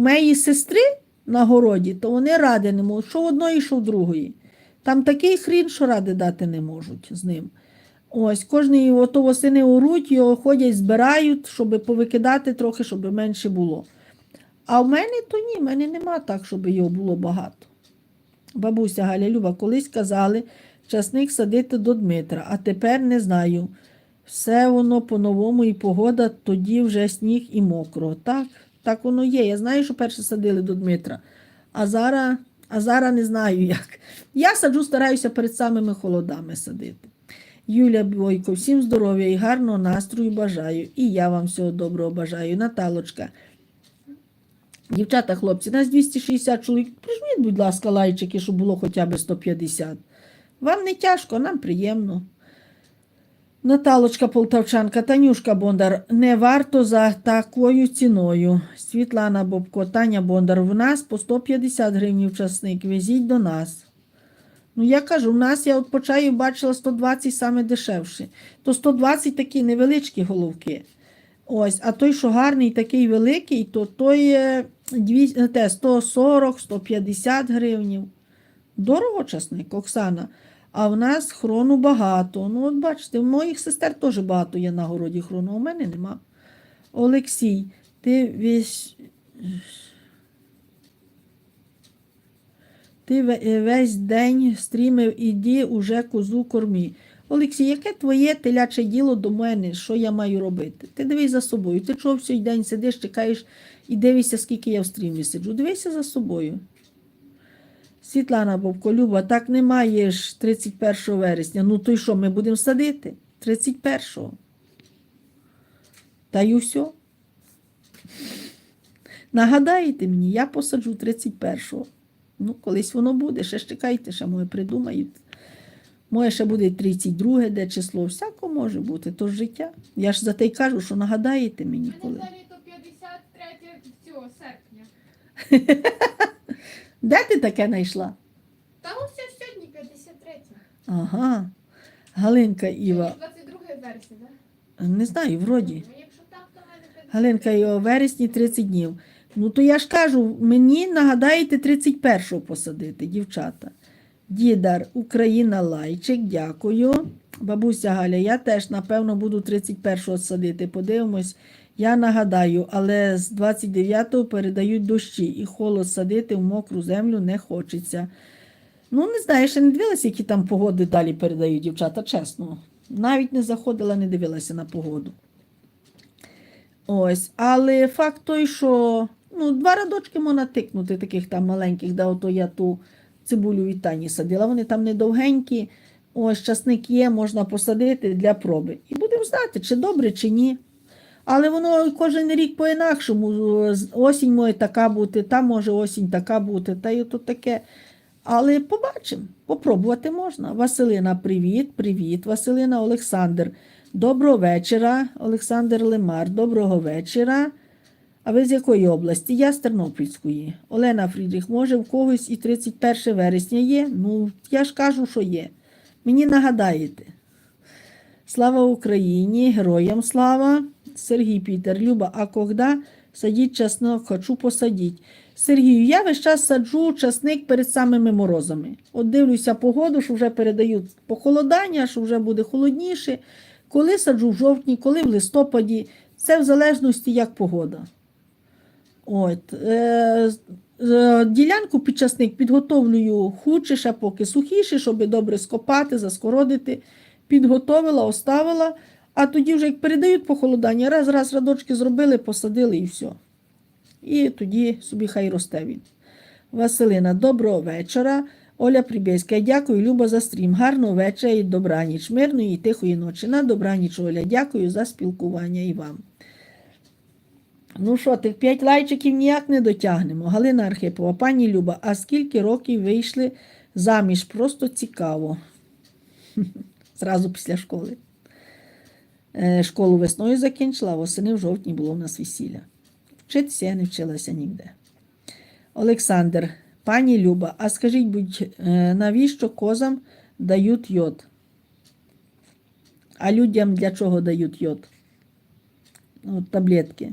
Моєї сестри на городі, то вони ради не можуть, що одної, що в другої. Там такий хрін, що ради дати не можуть з ним. Ось, кожний ото восени оруть, його ходять, збирають, щоб повикидати трохи, щоб менше було. А в мене то ні, в мене нема так, щоб його було багато. Бабуся Галя Люба, колись казали, часник садити до Дмитра, а тепер не знаю. Все воно по-новому і погода, тоді вже сніг і мокро. Так, так воно є. Я знаю, що перше садили до Дмитра, а зараз, а зараз не знаю як. Я саджу, стараюся перед самими холодами садити. Юля Бойко, всім здоров'я і гарного настрою бажаю. І я вам всього доброго бажаю. Наталочка. Дівчата, хлопці, нас 260 чоловік. Прижміть, будь ласка, лайчики, щоб було хоча б 150. Вам не тяжко, нам приємно. Наталочка Полтавчанка, Танюшка Бондар, не варто за такою ціною. Світлана Бобко, Таня Бондар, в нас по 150 гривень часник. Везіть до нас. Ну, я кажу, в нас я от по бачила 120 саме дешевше. То 120 такі невеличкі головки. Ось, а той, що гарний, такий великий, то той е, дві- е, те, 140, 150 гривнів. Дорого часник, Оксана. А в нас хрону багато. Ну, от бачите, в моїх сестер теж багато є на городі хрону, у мене нема. Олексій, ти весь. Ти весь день стрімив, іди уже козу кормі. Олексій, яке твоє теляче діло до мене, що я маю робити? Ти дивись за собою. Ти чого всій день сидиш, чекаєш і дивишся, скільки я в стрімі сиджу. Дивися за собою. Світлана Бобко, Люба, так немає ж 31 вересня. Ну то й що, ми будемо садити? 31-го. Та й все. Нагадаєте мені, я посаджу 31-го. Ну, колись воно буде, ще ж чекайте, ще моє придумають. Моє ще буде 32 де число, всяко може бути, то ж життя. Я ж за те й кажу, що нагадаєте мені коли. Мене взагалі то 53 цього серпня. Де ти таке знайшла? Та ось сьогодні 53. Ага. Галинка Іва. 22 вересня, так? Не знаю, вроді. Ну, якщо так, то мене Галинка Іва, вересні 30 днів. Ну, то я ж кажу, мені нагадаєте 31-го посадити, дівчата. Дідар, Україна, лайчик, дякую. Бабуся Галя, я теж, напевно, буду 31-го садити. Подивимось. Я нагадаю, але з 29-го передають дощі, і холод садити в мокру землю не хочеться. Ну, не знаю, ще не дивилася, які там погоди далі передають дівчата, чесно. Навіть не заходила, не дивилася на погоду. Ось, але факт той, що ну, два радочки можна тикнути, таких там маленьких, да, ото я ту цибулю від Тані садила. Вони там не довгенькі. Ось часник є, можна посадити для проби. І будемо знати, чи добре, чи ні. Але воно кожен рік по-інакшому. Осінь може така бути, там може осінь така бути, та й ото таке. Але побачимо, попробувати можна. Василина, привіт, привіт. Василина Олександр. Доброго вечора, Олександр Лемар. Доброго вечора. А ви з якої області? Я з Тернопільської. Олена Фрідріх, може, в когось і 31 вересня є? Ну, я ж кажу, що є. Мені нагадаєте. Слава Україні, героям слава. Сергій Пітер, Люба, а когда садіть чеснок, хочу посадіть. Сергію, я весь час саджу часник перед самими морозами. От дивлюся погоду, що вже передають похолодання, що вже буде холодніше. Коли саджу в жовтні, коли в листопаді, це в залежності як погода. От, е, е, ділянку під часник підготовлюю худше, ще поки сухіше, щоб добре скопати, заскородити. Підготовила, оставила, а тоді вже як передають похолодання, раз, раз радочки зробили, посадили і все. І тоді собі хай росте він. Василина, доброго вечора. Оля Прибєська, дякую, Люба, за стрім. Гарного вечора і добраніч, мирної і тихої ночі. На добраніч, Оля, дякую за спілкування і вам. Ну що, тих п'ять лайчиків ніяк не дотягнемо. Галина Архипова, пані Люба, а скільки років вийшли заміж? Просто цікаво. Зразу після школи. Е, Школу весною закінчила, а восени в жовтні було в нас весілля. Вчитися я не вчилася ніде. Олександр, пані Люба, а скажіть, будь, е, навіщо козам дають йод? А людям для чого дають йод? От таблетки.